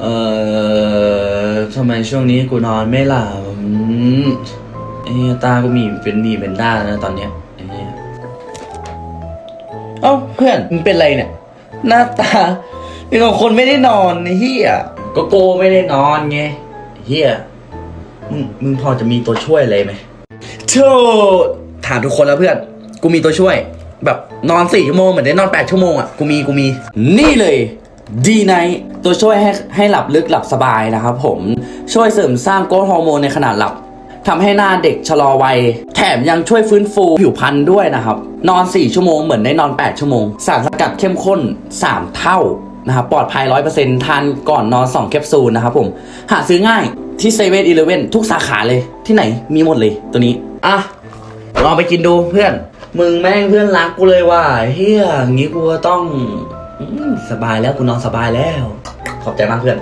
เอ่อทำไมช่วงนี้กูนอนไม่หลับอืมไอ้เหี้ยตากูมีเป็นหมีเป็นด้าแล้วนะตอนเนี้ยไอ้เหี้ยเอ้าเพื่อนมึงเป็นไรเนี่ย หน้าตาเป็นของคนไม่ได้นอนไอ้เฮียก็โกไม่ได้นอนไงไอ้เฮียมึงมึงพอจะมีตัวช่วยอะไรไหมโธ่ถามทุกคนแล้วเพื่อน กูมีตัวช่วย แบบนอนสี่ชั่วโมงเหมือนได้นอนแปดชั่วโมงอะกูมีกูมี นี่เลย ดีไนตัวช่วยให้ให้หลับลึกหลับสบายนะครับผมช่วยเสริมสร้างโกรทฮอร์โมนในขณะหลับทำให้หน้าเด็กชะลอวัย แถมยังช่วยฟื้นฟูผิวพรรณด้วยนะครับ นอน 4 ชั่วโมงเหมือนได้นอน 8 ชั่วโมง สารสกัดเข้มข้น 3 เท่านะครับปลอดภัย 100%ทานก่อนนอน 2 แคปซูลนะครับผม หาซื้อง่ายที่เซเว่นอีเลเว่นทุกสาขาเลยที่ไหนมีหมดเลยตัวนี้ อะ ลองไปกินดูเพื่อน มึงแม่งเพื่อนรักกูเลยว่ะเฮียงี้กูก็ต้อง สบายแล้วกูนอนสบายแล้ว ขอบใจมากเพื่อน